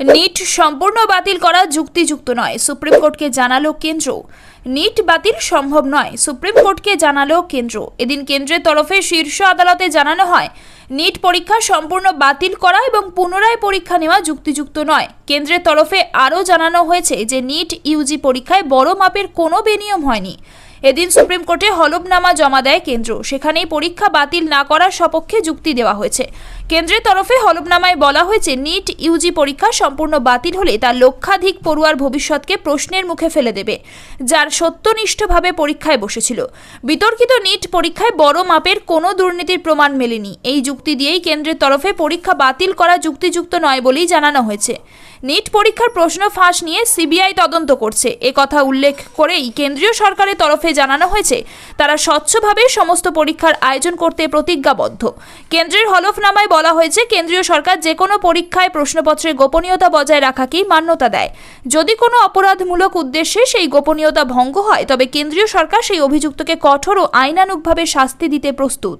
NEET সম্পূর্ণ বাতিল করা যুক্তিযুক্ত নয়, সুপ্রিম কোর্টকে জানালো কেন্দ্র। নিট বাতিল সম্ভব নয়, সুপ্রিম কোর্টকে জানালো কেন্দ্র। এদিন কেন্দ্রের তরফে শীর্ষ আদালতে জানানো হয়, নিট পরীক্ষা সম্পূর্ণ বাতিল করা এবং পুনরায় পরীক্ষা নেওয়া যুক্তিযুক্ত নয়। কেন্দ্রের তরফে আরও জানানো হয়েছে যে, নিট ইউজি পরীক্ষায় বড় মাপের কোনো বেনিয়ম হয়নি। এদিন সুপ্রিম কোর্টে হলফনামা জমা দেয় কেন্দ্র। সেখানেই পরীক্ষা বাতিল না করার সপক্ষে যুক্তি দেওয়া হয়েছে। কেন্দ্রের তরফে হলফনামায় বলা হয়েছে, নিট ইউজি পরীক্ষা সম্পূর্ণ বাতিল হলে তা লক্ষাধিক পড়ুয়ার ভবিষ্যৎকে প্রশ্নের মুখে ফেলে দেবে, যার সত্যনিষ্ঠভাবে পরীক্ষায় বসেছিল। বিতর্কিত নিট পরীক্ষায় বড় মাপের কোনো দুর্নীতির প্রমাণ মেলেনি। এই যুক্তি দিয়েই কেন্দ্রের তরফে পরীক্ষা বাতিল করা যুক্তিযুক্ত নয় বলেই জানানো হয়েছে। নিট পরীক্ষার প্রশ্ন ফাঁস নিয়ে সিবিআই তদন্ত করছে। কথা উল্লেখ করেই কেন্দ্রীয় সরকারের তরফে জানানো হয়েছে, তারা স্বচ্ছভাবে সমস্ত পরীক্ষার আয়োজন করতে প্রতিজ্ঞাবদ্ধ। কেন্দ্রের হলফনামায় বলা হয়েছে, কেন্দ্রীয় সরকার যে কোনো পরীক্ষায় প্রশ্নপত্রের গোপনীয়তা বজায় রাখাকেই মান্যতা দেয়। যদি কোনো অপরাধমূলক উদ্দেশ্যে সেই গোপনীয়তা ভঙ্গ হয়, তবে কেন্দ্রীয় সরকার সেই অভিযুক্তকে কঠোর ও আইনানুগভাবে শাস্তি দিতে প্রস্তুত।